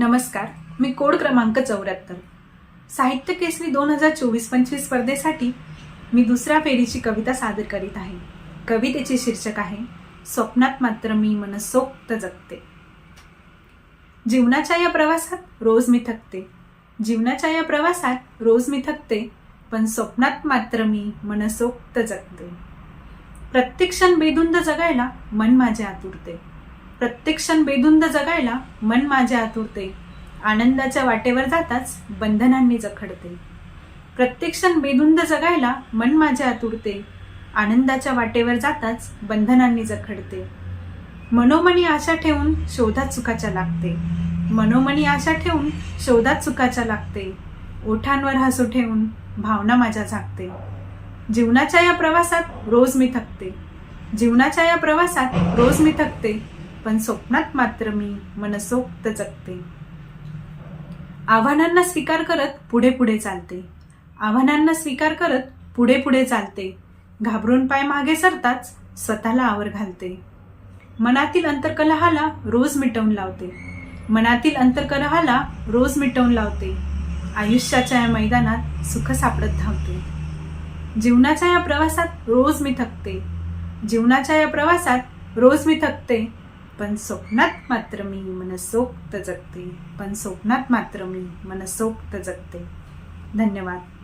नमस्कार मी कोड क्रमांक चौऱ्याहत्तर. साहित्य केसरी दोन हजार चोवीस पंचवीस स्पर्धेसाठी मी दुसऱ्या फेरीची कविता सादर करीत आहे. कवितेचे शीर्षक आहे स्वप्नात मात्र मी मनसोक्त जगते. जीवनाच्या या प्रवासात रोज मी थकते. जीवनाच्या या प्रवासात रोज मी थकते पण स्वप्नात मात्र मी मनसोक्त जगते. प्रत्येक क्षण बेधुंद जगायला मन माझे आतुरते. प्रत्येक क्षण बेधुंद जगायला मन माझे आतुरते. आनंदाच्या वाटेवर जाताच बंधनांनी जखडते. प्रत्येक क्षण बेधुंद जगायला मन माझे आतुरते. आनंदाच्या वाटेवर जाताच बंधनांनी जखडते. मनोमनी आशा ठेवून शोधात चुकाच्या लागते. मनोमनी आशा ठेवून शोधात चुकाच्या लागते. ओठांवर हसू ठेवून भावना माझ्या झाकते. जीवनाच्या या प्रवासात रोज मी थकते. जीवनाच्या या प्रवासात रोज मी थकते. पण स्वप्नात मात्र मी मनसोक्त जगते. आव्हानांना स्वीकार करत पुढे पुढे चालते. आव्हानांना स्वीकार करत पुढे पुढे चालते. घाबरून पाय मागे सरताच स्वतःला आवर घालते. मनातील अंतर्कलहाला रोज मिटवून लावते. मनातील अंतर्कलहाला रोज मिटवून लावते. आयुष्याच्या या मैदानात सुख सापडत धावते. जीवनाच्या या प्रवासात रोज मी थकते. जीवनाच्या या प्रवासात रोज मी थकते. पण स्वप्नात मात्र मी मनसोक्त जगते. पण स्वप्नात मात्र मी मनसोक्त जगते. धन्यवाद.